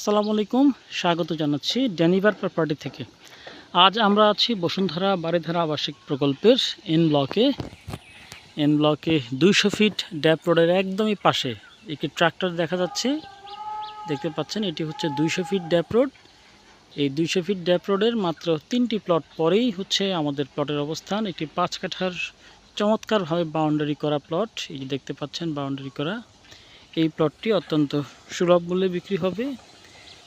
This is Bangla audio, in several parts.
আসসালামু আলাইকুম, স্বাগত জানাচ্ছি ড্যানিভার প্রপার্টি থেকে। আজ আমরা আছি বসুন্ধরা বাড়িধারা আবাসিক প্রকল্পের এন ব্লকে। এন ব্লকে দুইশো ফিট ড্যাপ রোডের একদমই পাশে একটি ট্রাক্টর দেখা যাচ্ছে। দেখতে পাচ্ছেন, এটি হচ্ছে দুইশো ফিট ড্যাপ রোড। এই দুইশো ফিট ড্যাপ রোডের মাত্র তিনটি প্লট পরেই হচ্ছে আমাদের প্লটের অবস্থান। একটি পাঁচ কাঠার চমৎকারভাবে বাউন্ডারি করা প্লট। এই দেখতে পাচ্ছেন, বাউন্ডারি করা। এই প্লটটি অত্যন্ত সুলভ মূল্যে বিক্রি হবে।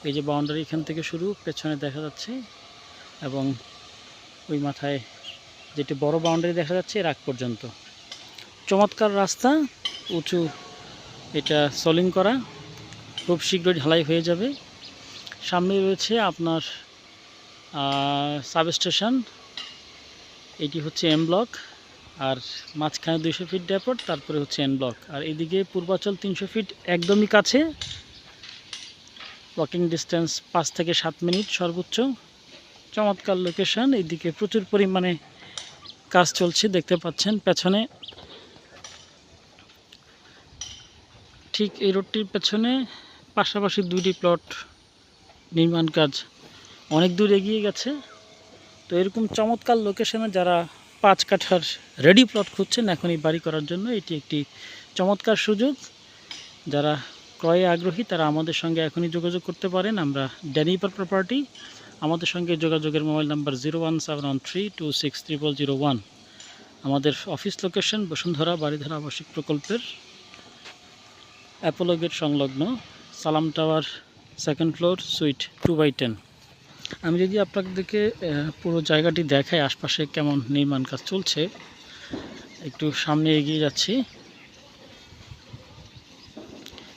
এই যে বাউন্ডারি এখান থেকে শুরু, পেছনে দেখা যাচ্ছে এবং ওই মাথায় যেটি বড় বাউন্ডারি দেখা যাচ্ছে এর আগ পর্যন্ত। চমৎকার রাস্তা, উঁচু, এটা সলিং করা, খুব শীঘ্রই ঢালাই হয়ে যাবে। সামনে রয়েছে আপনার সাব স্টেশন এটি হচ্ছে এম ব্লক আর মাঝখানে দুইশো ফিট ড্যাপট তারপরে হচ্ছে এন ব্লক আর এদিকে পূর্বাচল তিনশো ফিট একদমই কাছে ওয়াকিং ডিস্টেন্স পাঁচ থেকে সাত মিনিট সর্বোচ্চ। চমৎকার লোকেশন এইদিকে প্রচুর পরিমাণে কাজ চলছে, দেখতে পাচ্ছেন পেছনে। ঠিক এই রোডটির পেছনে পাশাপাশি দুইটি প্লট নির্মাণ কাজ অনেক দূর এগিয়ে গেছে। তো এরকম চমৎকার লোকেশনে যারা পাঁচ কাঠার রেডি প্লট খুঁজছেন এখন এই বাড়ি করার জন্য এটি একটি চমৎকার সুযোগ। যারা ক্রয়ে আগ্রহী, তারা আমাদের সঙ্গে এখনই যোগাযোগ করতে পারেন। আমরা ড্যানিপার প্রপার্টি আমাদের সঙ্গে যোগাযোগের mobile number zero one seven three two six zero one আমাদের অফিস লোকেশন বসুন্ধরা বাড়িধারা আবাসিক প্রকল্পের অ্যাপোলো গেট সংলগ্ন Salam tower second floor suite two by ten আমি যদি আপনাদেরকে পুরো জায়গাটি দেখাই, আশপাশে কেমন নির্মাণ কাজ চলছে, একটু সামনে এগিয়ে যাচ্ছি।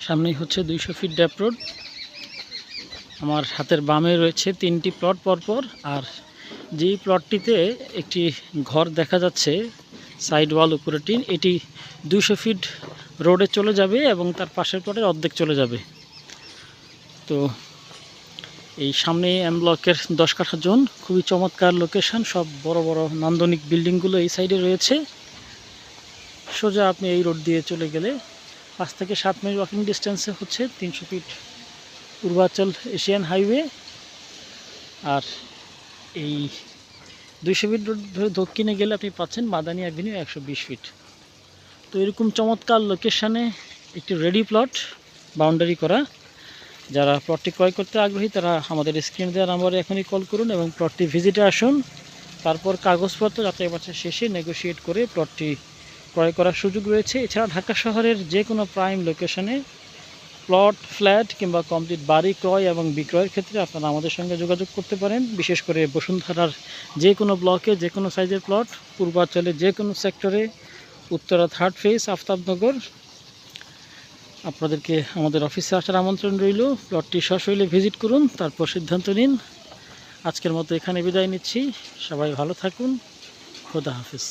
সামনেই হচ্ছে দুইশো ফিট ড্যাপ রোড আমার হাতের বামে রয়েছে তিনটি প্লট পরপর, আর যেই প্লটটিতে একটি ঘর দেখা যাচ্ছে সাইড ওয়াল উপরে টিন, এটি দুইশো ফিট রোডে চলে যাবে এবং তার পাশের প্লটের অর্ধেক চলে যাবে। তো এই সামনে এম ব্লকের দশ কাঠা জোন খুবই চমৎকার লোকেশন সব বড় বড় নান্দনিক বিল্ডিংগুলো এই সাইডে রয়েছে। সোজা আপনি এই রোড দিয়ে চলে গেলে পাঁচ থেকে সাত মিনিট ওয়াকিং ডিস্টেন্সে হচ্ছে তিনশো ফিট পূর্বাচল এশিয়ান হাইওয়ে আর এই দুইশো ফিট ধরে দক্ষিণে গেলে আপনি পাচ্ছেন মাদানি অ্যাভিনিউ একশো বিশ ফিট তো এরকম চমৎকার লোকেশানে একটি রেডি প্লট বাউন্ডারি করা। যারা প্লটটি ক্রয় করতে আগ্রহী, তারা আমাদের স্ক্রিন দেওয়া নাম্বারে এখনই কল করুন এবং প্লটটি ভিজিটে আসুন। তারপর কাগজপত্র যাচাই বাছাই শেষে নেগোশিয়েট করে প্লটটি ক্রয় করার সুযোগ রয়েছে। এছাড়া ঢাকা শহরের যে কোনো প্রাইম লোকেশনে প্লট ফ্ল্যাট কিংবা কমপ্লিট বাড়ি ক্রয় এবং বিক্রয়ের ক্ষেত্রে আপনারা আমাদের সঙ্গে যোগাযোগ করতে পারেন। বিশেষ করে বসুন্ধরার যে কোনো ব্লকে যে কোনো সাইজের প্লট পূর্বাঞ্চলে যে কোনো সেক্টরে উত্তরা থার্ড ফেজ আফতাবনগর। আপনাদেরকে আমাদের অফিসে আসার আমন্ত্রণ রইল। প্লটটি সশৈলে ভিজিট করুন, তারপর সিদ্ধান্ত নিন। আজকের মতো এখানে বিদায় নিচ্ছি। সবাই ভালো থাকুন। খোদা হাফিজ।